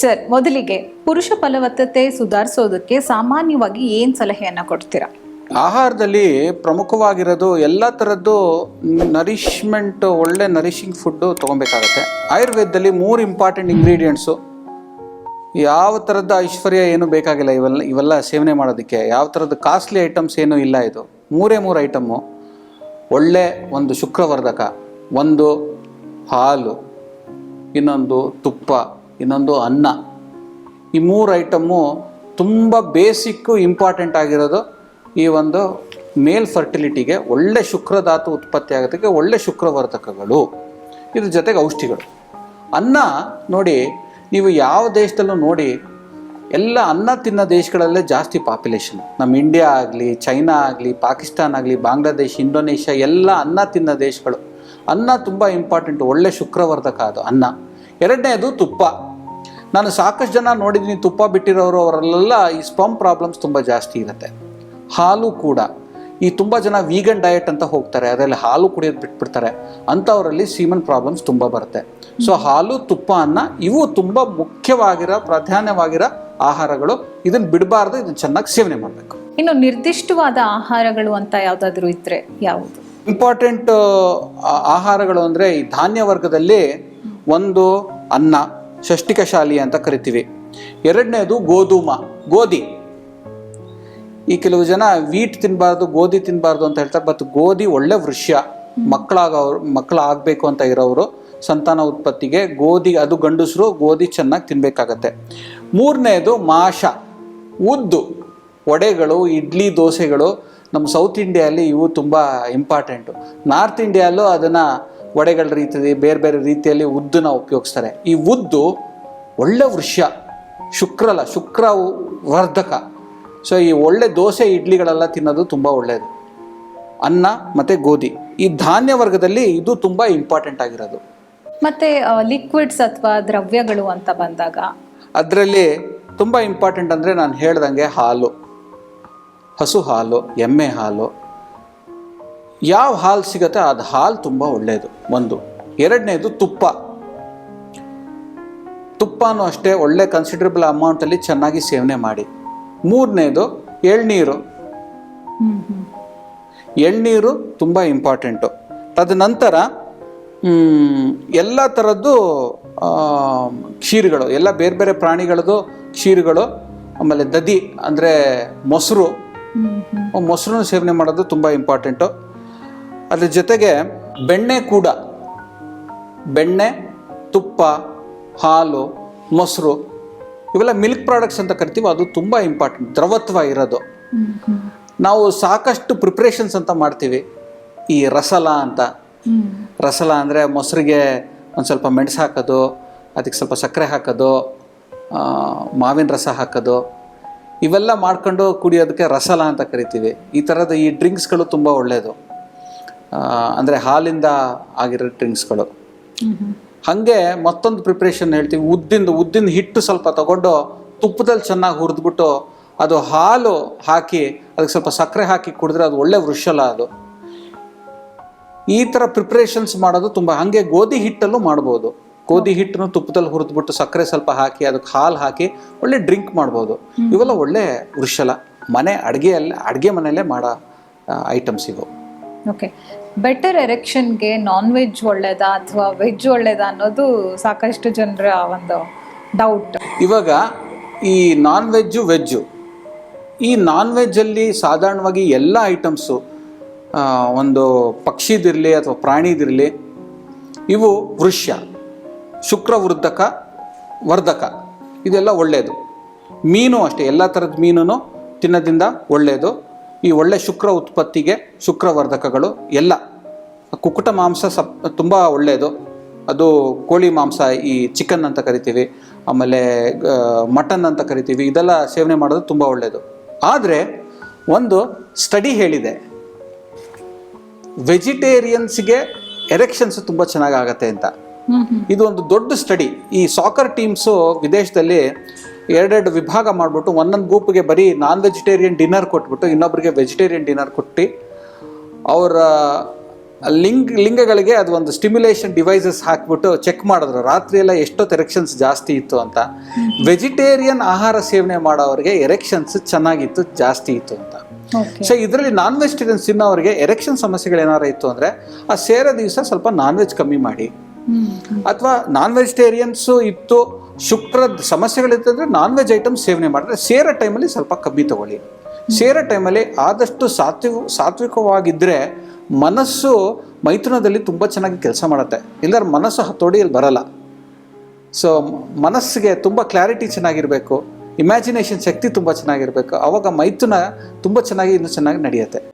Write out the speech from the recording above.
Sir, ಮೊದಲಿಗೆ ಪುರುಷ ಫಲವತ್ತತೆ ಸುಧಾರಿಸೋದಕ್ಕೆ ಸಾಮಾನ್ಯವಾಗಿ ಏನ್ ಸಲಹೆಯನ್ನ ಕೊಡ್ತೀರಾ? ಆಹಾರದಲ್ಲಿ ಪ್ರಮುಖವಾಗಿರೋದು ಎಲ್ಲ ಥರದ್ದು ನರಿಷ್ಮೆಂಟ್ ಒಳ್ಳೆ ನರಿಷಿಂಗ್ ಫುಡ್ಡು ತೊಗೊಬೇಕಾಗತ್ತೆ. ಆಯುರ್ವೇದದಲ್ಲಿ ಮೂರು ಇಂಪಾರ್ಟೆಂಟ್ ಇಂಗ್ರೀಡಿಯೆಂಟ್ಸು ಯಾವ ಥರದ ಐಶ್ವರ್ಯ ಏನು ಬೇಕಾಗಿಲ್ಲ ಇವೆಲ್ಲ ಇವೆಲ್ಲ ಸೇವನೆ ಮಾಡೋದಕ್ಕೆ. ಯಾವ ಥರದ ಕಾಸ್ಟ್ಲಿ ಐಟಮ್ಸ್ ಏನೂ ಇಲ್ಲ ಇದು. ಮೂರೇ ಮೂರು ಐಟಮ್ಮು ಒಳ್ಳೆ ಒಂದು ಶುಕ್ರವರ್ಧಕ, ಒಂದು ಹಾಲು, ಇನ್ನೊಂದು ತುಪ್ಪ. ಇನ್ನೊಂದು ಅನ್ನ. ಈ ಮೂರು ಐಟಮ್ಮು ತುಂಬ ಬೇಸಿಕ್ಕು ಇಂಪಾರ್ಟೆಂಟ್ ಆಗಿರೋದು. ಈ ಒಂದು ಮೇಲ್ ಫರ್ಟಿಲಿಟಿಗೆ ಒಳ್ಳೆ ಶುಕ್ರಧಾತು ಉತ್ಪತ್ತಿ ಆಗೋದಕ್ಕೆ ಒಳ್ಳೆ ಶುಕ್ರವರ್ಧಕಗಳು. ಇದ್ರ ಜೊತೆಗೆ ಔಷಧಿಗಳು. ಅನ್ನ ನೋಡಿ, ನೀವು ಯಾವ ದೇಶದಲ್ಲೂ ನೋಡಿ, ಎಲ್ಲ ಅನ್ನ ತಿನ್ನೋ ದೇಶಗಳಲ್ಲೇ ಜಾಸ್ತಿ ಪಾಪ್ಯುಲೇಷನ್. ನಮ್ಮ ಇಂಡಿಯಾ ಆಗಲಿ, ಚೈನಾ ಆಗಲಿ, ಪಾಕಿಸ್ತಾನ ಆಗಲಿ, ಬಾಂಗ್ಲಾದೇಶ್, ಇಂಡೋನೇಷ್ಯಾ, ಎಲ್ಲ ಅನ್ನ ತಿನ್ನೋ ದೇಶಗಳು. ಅನ್ನ ತುಂಬ ಇಂಪಾರ್ಟೆಂಟ್, ಒಳ್ಳೆ ಶುಕ್ರವರ್ಧಕ ಅದು ಅನ್ನ. ಎರಡನೇದು ತುಪ್ಪ. ನಾನು ಸಾಕಷ್ಟು ಜನ ನೋಡಿದ್ದೀನಿ ತುಪ್ಪ ಬಿಟ್ಟಿರೋರು ಅವರಲ್ಲೆಲ್ಲ ಈ ಸ್ಪಮ್ ಪ್ರಾಬ್ಲಮ್ಸ್ ತುಂಬ ಜಾಸ್ತಿ ಇರುತ್ತೆ. ಹಾಲು ಕೂಡ. ಈ ತುಂಬ ಜನ ವೀಗನ್ ಡಯಟ್ ಅಂತ ಹೋಗ್ತಾರೆ ಅದರಲ್ಲಿ ಹಾಲು ಕುಡಿಯೋದು ಬಿಟ್ಬಿಡ್ತಾರೆ. ಅಂಥವರಲ್ಲಿ ಸೀಮನ್ ಪ್ರಾಬ್ಲಮ್ಸ್ ತುಂಬ ಬರುತ್ತೆ. ಸೊ ಹಾಲು ತುಪ್ಪ ಅನ್ನ ಇವು ತುಂಬ ಮುಖ್ಯವಾಗಿರೋ ಪ್ರಾಧಾನ್ಯವಾಗಿರೋ ಆಹಾರಗಳು. ಇದನ್ನು ಬಿಡಬಾರ್ದು ಇದನ್ನು ಚೆನ್ನಾಗಿ ಸೇವನೆ ಮಾಡಬೇಕು. ಇನ್ನು ನಿರ್ದಿಷ್ಟವಾದ ಆಹಾರಗಳು ಅಂತ ಯಾವುದಾದ್ರೂ ಇದ್ರೆ ಯಾವುದು? ಇಂಪಾರ್ಟೆಂಟ್ ಆಹಾರಗಳು ಅಂದರೆ ಈ ಧಾನ್ಯ ವರ್ಗದಲ್ಲಿ ಒಂದು ಅನ್ನ. ಷಷ್ಟಿಕಶಾಲಿ ಅಂತ ಕರಿತೀವಿ. ಎರಡನೇದು ಗೋಧೂಮ, ಗೋಧಿ. ಈ ಕೆಲವು ಜನ ವೀಟ್ ತಿನ್ನಬಾರ್ದು ಗೋಧಿ ತಿನ್ನಬಾರ್ದು ಅಂತ ಹೇಳ್ತಾರೆ ಬಟ್ ಗೋಧಿ ಒಳ್ಳೆ ವೃಷ್ಯ. ಮಕ್ಕಳಾಗವ್ರು, ಮಕ್ಕಳಾಗಬೇಕು ಅಂತ ಇರೋರು ಸಂತಾನ ಉತ್ಪತ್ತಿಗೆ ಗೋಧಿ, ಅದು ಗಂಡಸರು ಗೋಧಿ ಚೆನ್ನಾಗಿ ತಿನ್ನಬೇಕಾಗತ್ತೆ ಮೂರನೇದು ಮಾಷ ಉದ್ದು. ವಡೆಗಳು, ಇಡ್ಲಿ, ದೋಸೆಗಳು, ನಮ್ಮ ಸೌತ್ ಇಂಡಿಯಲ್ಲಿ ಇವು ತುಂಬ ಇಂಪಾರ್ಟೆಂಟು ನಾರ್ತ್ ಇಂಡಿಯಲ್ಲೂ ಅದನ್ನು ವಡೆಗಳ ರೀತಿಯಲ್ಲಿ ಬೇರೆ ಬೇರೆ ರೀತಿಯಲ್ಲಿ ಉದ್ದನ್ನ ಉಪಯೋಗಿಸ್ತಾರೆ. ಈ ಉದ್ದು ಒಳ್ಳೆ ವೃಷ್ಯ ಶುಕ್ರಲ ಶುಕ್ರ ವರ್ಧಕ. ಸೊ ಈ ಒಳ್ಳೆ ದೋಸೆ ಇಡ್ಲಿಗಳೆಲ್ಲ ತಿನ್ನೋದು ತುಂಬ ಒಳ್ಳೆಯದು ಅನ್ನ ಮತ್ತು ಗೋಧಿ. ಈ ಧಾನ್ಯ ವರ್ಗದಲ್ಲಿ ಇದು ತುಂಬ ಇಂಪಾರ್ಟೆಂಟ್ ಆಗಿರೋದು. ಮತ್ತೆ ಲಿಕ್ವಿಡ್ಸ್ ಅಥವಾ ದ್ರವ್ಯಗಳು ಅಂತ ಬಂದಾಗ? ಅದರಲ್ಲಿ ತುಂಬ ಇಂಪಾರ್ಟೆಂಟ್ ಅಂದರೆ ನಾನು ಹೇಳ್ದಂಗೆ ಹಾಲು. ಹಸು ಹಾಲು ಎಮ್ಮೆ ಹಾಲು ಯಾವ ಹಾಲು ಸಿಗುತ್ತೆ ಅದು ಹಾಲು ತುಂಬ ಒಳ್ಳೆಯದು ಒಂದು. ಎರಡನೇದು ತುಪ್ಪ. ತುಪ್ಪನೂ ಅಷ್ಟೇ ಒಳ್ಳೆ ಕನ್ಸಿಡರಬಲ್ ಅಮೌಂಟಲ್ಲಿ ಚೆನ್ನಾಗಿ ಸೇವನೆ ಮಾಡಿ. ಮೂರನೇದು ಎಳ್ನೀರು. ಎಳ್ನೀರು ತುಂಬ ಇಂಪಾರ್ಟೆಂಟು ತದನಂತರ ಎಲ್ಲ ಥರದ್ದು ಕ್ಷೀರಗಳು ಎಲ್ಲ ಬೇರೆ ಬೇರೆ ಪ್ರಾಣಿಗಳದ್ದು ಕ್ಷೀರಗಳು ಆಮೇಲೆ ದದಿ ಅಂದರೆ ಮೊಸರು. ಮೊಸರನ್ನು ಸೇವನೆ ಮಾಡೋದು ತುಂಬ ಇಂಪಾರ್ಟೆಂಟು ಅದ್ರ ಜೊತೆಗೆ ಬೆಣ್ಣೆ ಕೂಡ. ಬೆಣ್ಣೆ ತುಪ್ಪ ಹಾಲು ಮೊಸರು ಇವೆಲ್ಲ ಮಿಲ್ಕ್ ಪ್ರಾಡಕ್ಟ್ಸ್ ಅಂತ ಕರಿತೀವಿ ಅದು ತುಂಬ ಇಂಪಾರ್ಟೆಂಟ್ ದ್ರವತ್ವ ಇರೋದು. ನಾವು ಸಾಕಷ್ಟು ಪ್ರಿಪ್ರೇಷನ್ಸ್ ಅಂತ ಮಾಡ್ತೀವಿ ಈ ರಸಲ ಅಂತ. ರಸಲ ಅಂದರೆ ಮೊಸರಿಗೆ ಒಂದು ಸ್ವಲ್ಪ ಮೆಣಸು ಹಾಕೋದು ಅದಕ್ಕೆ ಸ್ವಲ್ಪ ಸಕ್ಕರೆ ಹಾಕೋದು ಮಾವಿನ ರಸ ಹಾಕೋದು. ಇವೆಲ್ಲ ಮಾಡ್ಕೊಂಡು ಕುಡಿಯೋದಕ್ಕೆ ರಸಲ ಅಂತ ಕರಿತೀವಿ. ಈ ಥರದ ಈ ಡ್ರಿಂಕ್ಸ್ಗಳು ತುಂಬ ಒಳ್ಳೆಯದು ಅಂದರೆ ಹಾಲಿಂದ ಆಗಿರೋ ಡ್ರಿಂಕ್ಸ್ಗಳು ಹಾಗೆ ಮತ್ತೊಂದು ಪ್ರಿಪ್ರೇಷನ್ ಹೇಳ್ತೀವಿ. ಉದ್ದಿಂದ ಉದ್ದಿನ ಹಿಟ್ಟು ಸ್ವಲ್ಪ ತಗೊಂಡು ತುಪ್ಪದಲ್ಲಿ ಚೆನ್ನಾಗಿ ಹುರಿದ್ಬಿಟ್ಟು ಅದು ಹಾಲು ಹಾಕಿ, ಅದಕ್ಕೆ ಸ್ವಲ್ಪ ಸಕ್ಕರೆ ಹಾಕಿ ಕುಡಿದ್ರೆ ಅದು ಒಳ್ಳೆ ವೃಷಲ ಅದು. ಈ ಥರ ಪ್ರಿಪ್ರೇಷನ್ಸ್ ಮಾಡೋದು ತುಂಬ, ಹಾಗೆ ಗೋಧಿ ಹಿಟ್ಟಲ್ಲೂ ಮಾಡ್ಬೋದು. ಗೋಧಿ ಹಿಟ್ಟನ್ನು ತುಪ್ಪದಲ್ಲಿ ಹುರಿದ್ಬಿಟ್ಟು ಸಕ್ಕರೆ ಸ್ವಲ್ಪ ಹಾಕಿ, ಅದಕ್ಕೆ ಹಾಲು ಹಾಕಿ ಒಳ್ಳೆ ಡ್ರಿಂಕ್ ಮಾಡ್ಬೋದು. ಇವೆಲ್ಲ ಒಳ್ಳೆ ವೃಷಲ. ಮನೆ ಅಡುಗೆಯಲ್ಲಿ ಅಡುಗೆ ಮನೆಯಲ್ಲೇ ಮಾಡೋ ಐಟಮ್ಸ್ ಇವು. ಓಕೆ ಬೆಟರ್ ಎರೆಕ್ಷನ್ಗೆ ನಾನ್ ವೆಜ್ ಒಳ್ಳೇದಾ ಅಥವಾ ವೆಜ್ ಒಳ್ಳೇದಾ ಅನ್ನೋದು ಸಾಕಷ್ಟು ಜನರ ಒಂದು ಡೌಟ್ ಇವಾಗ ಈ ನಾನ್ ವೆಜ್ಜು ವೆಜ್ಜು ಈ ನಾನ್ ವೆಜ್ಜಲ್ಲಿ ಸಾಧಾರಣವಾಗಿ ಎಲ್ಲ ಐಟಮ್ಸು ಒಂದು ಪಕ್ಷಿದಿರಲಿ ಅಥವಾ ಪ್ರಾಣಿದಿರಲಿ, ಇವು ವೃಷ್ಯ, ಶುಕ್ರವೃದ್ಧಕ, ವರ್ಧಕ. ಇದೆಲ್ಲ ಒಳ್ಳೆಯದು ಮೀನು ಅಷ್ಟೇ, ಎಲ್ಲ ಥರದ ಮೀನು ತಿನ್ನೋದ್ರಿಂದ ಒಳ್ಳೆಯದು ಈ ಒಳ್ಳೆ ಶುಕ್ರ ಉತ್ಪತ್ತಿಗೆ ಶುಕ್ರವರ್ಧಕಗಳು ಎಲ್ಲ. ಕುಕ್ಕುಟ ಮಾಂಸ ಸಪ್ ತುಂಬ ಒಳ್ಳೆಯದು. ಅದು ಕೋಳಿ ಮಾಂಸ ಈ ಚಿಕನ್ ಅಂತ ಕರಿತೀವಿ ಆಮೇಲೆ ಮಟನ್ ಅಂತ ಕರಿತೀವಿ ಇದೆಲ್ಲ ಸೇವನೆ ಮಾಡೋದು ತುಂಬ ಒಳ್ಳೆಯದು. ಆದರೆ ಒಂದು ಸ್ಟಡಿ ಹೇಳಿದೆ. ವೆಜಿಟೇರಿಯನ್ಸ್ಗೆ ಎರೆಕ್ಷನ್ಸ್ ತುಂಬ ಚೆನ್ನಾಗಿ ಆಗತ್ತೆ ಅಂತ ಇದು ಒಂದು ದೊಡ್ಡ ಸ್ಟಡಿ. ಈ ಸಾಕರ್ ಟೀಮ್ಸು ವಿದೇಶದಲ್ಲಿ ಎರಡೆರಡು ವಿಭಾಗ ಮಾಡಿಬಿಟ್ಟು ಒಂದೊಂದು ಗ್ರೂಪ್ಗೆ ಬರೀ ನಾನ್ ವೆಜಿಟೇರಿಯನ್ ಡಿನ್ನರ್ ಕೊಟ್ಬಿಟ್ಟು ಇನ್ನೊಬ್ಬರಿಗೆ ವೆಜಿಟೇರಿಯನ್ ಡಿನ್ನರ್ ಕೊಟ್ಟು ಅವರ ಲಿಂಗ್ ಲಿಂಗಗಳಿಗೆ ಅದು ಒಂದು ಸ್ಟಿಮ್ಯುಲೇಷನ್ ಡಿವೈಸಸ್ ಹಾಕ್ಬಿಟ್ಟು ಚೆಕ್ ಮಾಡಿದ್ರು. ರಾತ್ರಿ ಎಲ್ಲ ಎಷ್ಟೋ ಎರೆಕ್ಷನ್ಸ್ ಜಾಸ್ತಿ ಇತ್ತು ಅಂತ. ವೆಜಿಟೇರಿಯನ್ ಆಹಾರ ಸೇವನೆ ಮಾಡೋರಿಗೆ ಎರೆಕ್ಷನ್ಸ್ ಚೆನ್ನಾಗಿತ್ತು ಜಾಸ್ತಿ ಇತ್ತು ಅಂತ. ಸೊ ಇದರಲ್ಲಿ ನಾನ್ ವೆಜಿಟೇರಿಯನ್ಸ್ ತಿನ್ನೋರಿಗೆ ಎರೆಕ್ಷನ್ ಸಮಸ್ಯೆಗಳು ಏನಾರು ಇತ್ತು ಅಂದರೆ ಆ ಸೇರೋ ದಿವಸ ಸ್ವಲ್ಪ ನಾನ್ ವೆಜ್ ಕಮ್ಮಿ ಮಾಡಿ. ಅಥವಾ ನಾನ್ ವೆಜಿಟೇರಿಯನ್ಸು ಇತ್ತು ಶುಕ್ರದ ಸಮಸ್ಯೆಗಳಿತ್ತಂದ್ರೆ ನಾನ್ ವೆಜ್ ಐಟಮ್ ಸೇವನೆ ಮಾಡಿದ್ರೆ ಸೇರೋ ಟೈಮಲ್ಲಿ ಸ್ವಲ್ಪ ಕಮ್ಮಿ ತಗೊಳ್ಳಿ. ಸೇರೋ ಟೈಮಲ್ಲಿ ಆದಷ್ಟು ಸಾತ್ವಿಕ ಸಾತ್ವಿಕವಾಗಿದ್ದರೆ ಮನಸ್ಸು ಮೈಥುನದಲ್ಲಿ ತುಂಬ ಚೆನ್ನಾಗಿ ಕೆಲಸ ಮಾಡುತ್ತೆ. ಇಲ್ಲದ್ರೆ ಮನಸ್ಸು ಹತೋಡಿಯಲ್ಲಿ ಬರಲ್ಲ. ಸೊ ಮನಸ್ಸಿಗೆ ತುಂಬ ಕ್ಲಾರಿಟಿ ಚೆನ್ನಾಗಿರಬೇಕು. ಇಮ್ಯಾಜಿನೇಷನ್ ಶಕ್ತಿ ತುಂಬ ಚೆನ್ನಾಗಿರಬೇಕು. ಆವಾಗ ಮೈಥುನ ತುಂಬ ಚೆನ್ನಾಗಿ, ಇನ್ನೂ ಚೆನ್ನಾಗಿ ನಡೆಯುತ್ತೆ.